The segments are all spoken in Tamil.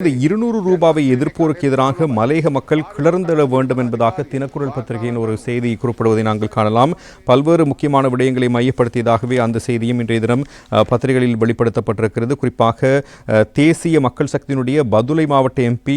இந்த இருநூறு ரூபாவை எதிர்ப்போருக்கு எதிராக மலையக மக்கள் கிளர்ந்தெழ வேண்டும் என்பதாக தினக்குரல் பத்திரிகையின் ஒரு செய்தி குறிப்பிடுவதை நாங்கள் காணலாம். பல்வேறு முக்கியமான விடயங்களை மையப்படுத்தியதாகவே அந்த செய்தியும் இன்றைய தினம் பத்திரிகைகளில் வெளிப்படுத்தப்பட்டிருக்கிறது. குறிப்பாக தேசிய மக்கள் சக்தியினுடைய பதுளை மாவட்ட எம்பி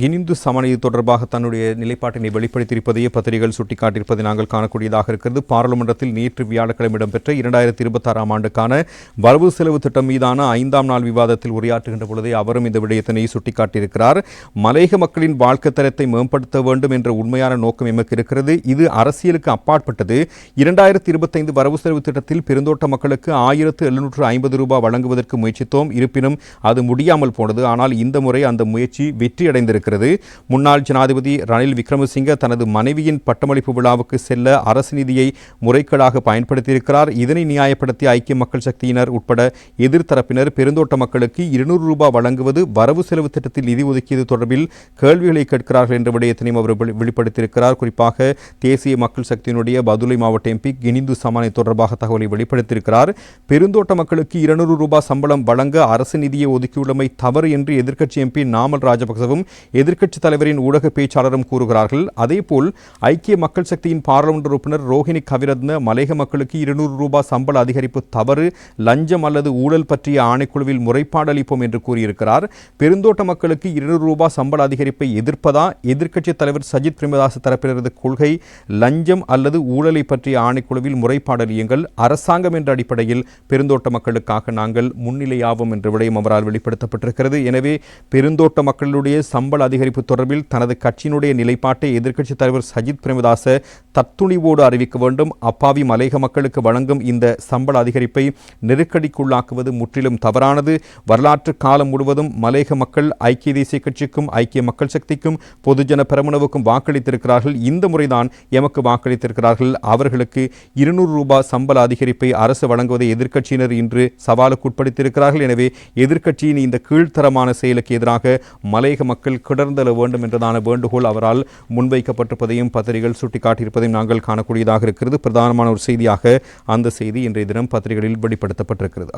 கினிந்து சமன் தொடர்பாக தன்னுடைய நிலைப்பாட்டினை வெளிப்படுத்தியிருப்பதையே பத்திரிகைகள் சுட்டிக்காட்டியிருப்பதை நாங்கள் காணக்கூடியதாக இருக்கிறது. பாராளுமன்றத்தில் நேற்று வியாழக்கிழமை இடம்பெற்ற இரண்டாயிரத்தி இருபத்தாறாம் ஆண்டுக்கான வரவு செலவு திட்டம் மீதான ஐந்தாம் நாள் விவாதத்தில் உரையாற்றுகின்ற பொழுதே அவரும் இந்த விடயத்தினை சுட்டிக்காட்டியிருக்கிறார். மலையக மக்களின் வாழ்க்கை தரத்தை மேம்படுத்த வேண்டும் என்ற உண்மையான நோக்கம் எமக்கு இருக்கிறது. இது அரசியலுக்கு அப்பாற்பட்டது. இரண்டாயிரத்தி இருபத்தைந்து வரவு செலவு திட்டத்தில் பெருந்தோட்ட மக்களுக்கு ஆயிரத்து எழுநூற்று ஐம்பது ரூபாய் வழங்குவதற்கு முயற்சித்தோம். இருப்பினும் அது முடியாமல் போனது. ஆனால் இந்த முறை அந்த முயற்சி வெற்றியடைந்திருக்கிறது. முன்னாள் ஜனாதிபதி ரணில் விக்ரமசிங்க தனது மனைவியின் பட்டமளிப்பு விழாவுக்கு செல்ல அரசு நிதியை முறைகேடாக பயன்படுத்தியிருக்கிறார். இதனை நியாயப்படுத்தி ஐக்கிய மக்கள் சக்தியினர் உட்பட எதிர்த்தரப்பினர் பெருந்தோட்ட மக்களுக்கு இருநூறு ரூபாய் வழங்குவது வரவு செலவு திட்டத்தில் நிதி ஒதுக்கியது தொடர்பில் கேள்விகளை கேட்கிறார்கள் என்ற விடயத்தினையும் அவர் வெளிப்படுத்தியிருக்கிறார். குறிப்பாக தேசிய மக்கள் சக்தியினுடைய பதுளை மாவட்ட எம்பி கினிந்து சமானை தொடர்பாக தகவலை வெளிப்படுத்தியிருக்கிறார். பெருந்தோட்ட மக்களுக்கு இருநூறு ரூபாய் சம்பளம் வழங்க அரசு நிதியை ஒதுக்கியுள்ளமை தவறு என்று எதிர்க்கட்சி எம்பி நாமல் ராஜபக்சவும் எதிர்க்கட்சித் தலைவரின் ஊடக பேச்சாளரும் கூறுகிறார்கள். அதேபோல் ஐக்கிய மக்கள் சக்தியின் பாராளுமன்ற உறுப்பினர் ரோஹிணி கவிரத்ன மலேக மக்களுக்கு இருநூறு ரூபாய் சம்பள அதிகரிப்பு தவறு லஞ்சம் அல்லது ஊழல் பற்றிய ஆணைக்குழுவில் முறைப்பாடு அளிப்போம் என்று கூறியிருக்கிறார். பெருந்தோட்ட மக்களுக்கு இருநூறு ரூபாய் சம்பள அதிகரிப்பை எதிர்ப்பதா? எதிர்க்கட்சித் தலைவர் சஜித் பிரேமதாஸ் தரப்பினரது கொள்கை லஞ்சம் அல்லது ஊழலை பற்றிய ஆணைக்குழுவில் முறைப்பாடலியுங்கள் அரசாங்கம் என்ற அடிப்படையில் பெருந்தோட்ட மக்களுக்காக நாங்கள் முன்னிலையாவோம் என்ற விடயம் அவரால் வெளிப்படுத்தப்பட்டிருக்கிறது. எனவே பெருந்தோட்ட மக்களுடைய சம்பள அதிகரிப்பு தொடர்பில் தனது கட்சியினுடைய நிலைப்பாட்டை எதிர்க்கட்சி தலைவர் சஜித் பிரேமதாச தத்துணிவோடு அறிவிக்க வேண்டும். அப்பாவி மலையக மக்களுக்கு வழங்கும் இந்த சம்பள அதிகரிப்பை நெருக்கடிக்குள்ளாக்குவது முற்றிலும் தவறானது. வரலாற்று காலம் முழுவதும் மலையக மக்கள் ஐக்கிய தேசிய கட்சிக்கும் ஐக்கிய மக்கள் சக்திக்கும் பொதுஜன பெரமுனவுக்கும் வாக்களித்திருக்கிறார்கள். இந்த முறைதான் எமக்கு வாக்களித்திருக்கிறார்கள். அவர்களுக்கு இருநூறு ரூபாய் சம்பள அதிகரிப்பை அரசு வழங்குவதை எதிர்க்கட்சியினர் இன்று சவாலுக்கு உட்படுத்தியிருக்கிறார்கள். எனவே எதிர்க்கட்சியின் இந்த கீழ்த்தரமான செயலுக்கு எதிராக மலையக மக்கள் கிடர்ந்தெழ வேண்டும் என்றதான வேண்டுகோள் அவரால் முன்வைக்கப்பட்டிருப்பதையும் பத்திரிகைகள் சுட்டிக்காட்டியிருப்பதையும் நாங்கள் காணக்கூடியதாக இருக்கிறது. பிரதானமான ஒரு செய்தியாக அந்த செய்தி இன்றைய தினம் பத்திரிகைகளில் வெளிப்படுத்தப்பட்டிருக்கிறது.